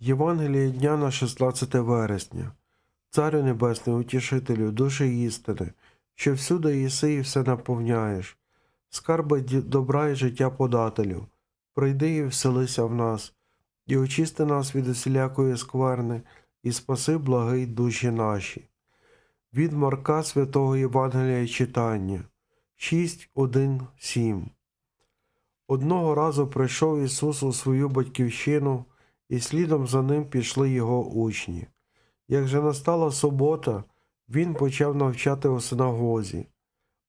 Євангеліє дня на 16 вересня. Царю Небесний, утішителю, душі істини, що всюди єси і все наповняєш, скарби добра і життя подателю, прийди і вселися в нас, і очисти нас від усілякої скверни, і спаси благий душі наші. Від Марка Святого Євангелія читання 6, 1, 7 Одного разу прийшов Ісус у свою батьківщину, і слідом за ним пішли його учні. Як же настала субота, він почав навчати у синагозі.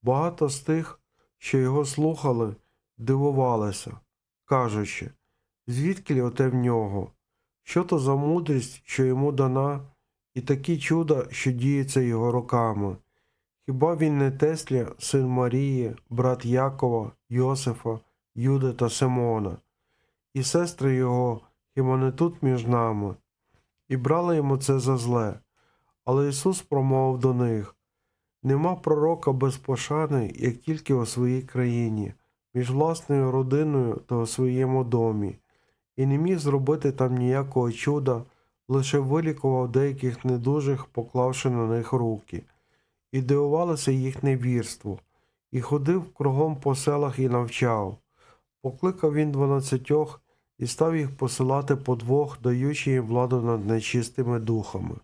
Багато з тих, що його слухали, дивувалися, кажучи, звідки оте в нього? Що то за мудрість, що йому дана, і такі чуда, що діються його руками? Хіба він не Тесля, син Марії, брат Якова, Йосифа, Юди та Симона, і сестри його, хіба не тут між нами? І брали йому це за зле. Але Ісус промовив до них Нема пророка без пошани, як тільки у своїй країні, між власною родиною та у своєму домі, і не міг зробити там ніякого чуда, лише вилікував деяких недужих, поклавши на них руки, і дивувалося їх невірству, і ходив кругом по селах і навчав. Покликав він дванадцятьох і став їх посилати по двох, даючи їм владу над нечистими духами.